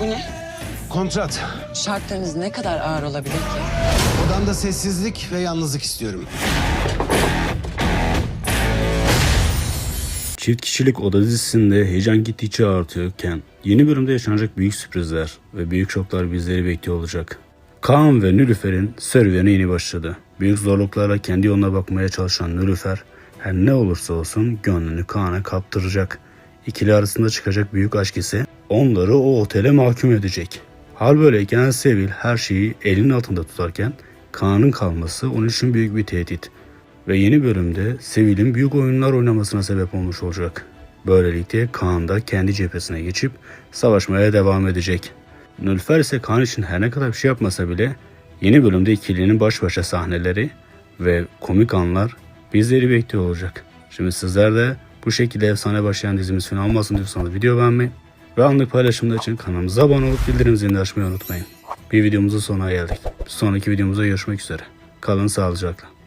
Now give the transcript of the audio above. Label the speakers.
Speaker 1: Bu ne?
Speaker 2: Kontrat.
Speaker 1: Şartlarınız ne kadar ağır olabilir ki?
Speaker 2: Odamda sessizlik ve yalnızlık istiyorum.
Speaker 3: Çift kişilik oda dizisinde heyecan gittikçe artıyorken yeni bölümde yaşanacak büyük sürprizler ve büyük şoklar bizleri bekliyor olacak. Kaan ve Nülüfer'in serüveni yeni başladı. Büyük zorluklarla kendi yoluna bakmaya çalışan Nülüfer her ne olursa olsun gönlünü Kaan'a kaptıracak. İkili arasında çıkacak büyük aşk ise onları o otele mahkum edecek. Hal böyleyken Sevil her şeyi elinin altında tutarken Kaan'ın kalması onun için büyük bir tehdit ve yeni bölümde Sevil'in büyük oyunlar oynamasına sebep olmuş olacak. Böylelikle Kaan da kendi cephesine geçip savaşmaya devam edecek. Nülfer ise Kaan için her ne kadar bir şey yapmasa bile yeni bölümde ikilinin baş başa sahneleri ve komik anlar bizleri bekliyor olacak. Şimdi sizler de bu şekilde efsane başlayan dizimiz final olmasın diyorsanız video beğenmeyi ve anlık paylaşımlar için kanalımıza abone olup bildirim zilini açmayı unutmayın. Bir videomuzun sonuna geldik. Bir sonraki videomuzda görüşmek üzere. Kalın sağlıcakla.